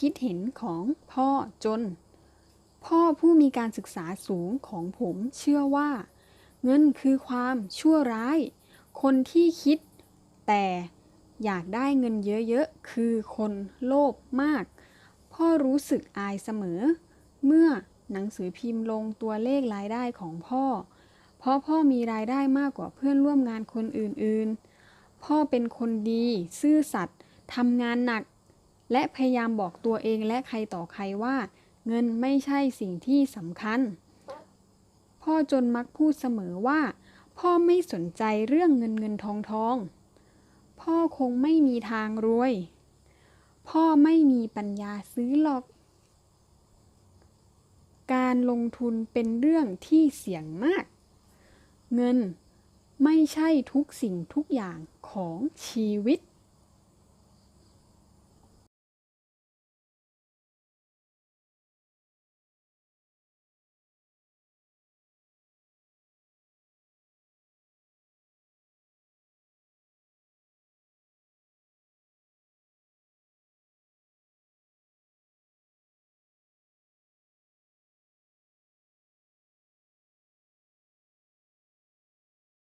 คิดเห็นของพ่อจน พ่อผู้มีการศึกษาสูงของผมเชื่อว่า เงินคือความชั่วร้าย คนที่คิด แต่อยากได้เงินเยอะๆ คือคนโลภมาก พ่อรู้สึกอายเสมอ เมื่อหนังสือพิมพ์ลงตัวเลขรายได้ของพ่อ เพราะพ่อมีรายได้มากกว่าเพื่อนร่วมงานคนอื่นๆ พ่อเป็นคนดี ซื่อสัตย์ทำงานหนัก และพยายามบอกตัวเองและใครต่อใครว่า เงินไม่ใช่สิ่งที่สำคัญ พ่อจนมักพูดเสมอว่า พ่อไม่สนใจเรื่องเงินเงินทองทอง พ่อคงไม่มีทางรวย พ่อไม่มีปัญญาซื้อหรอก การลงทุนเป็นเรื่องที่เสี่ยงมาก เงินไม่ใช่ทุกสิ่งทุกอย่างของชีวิต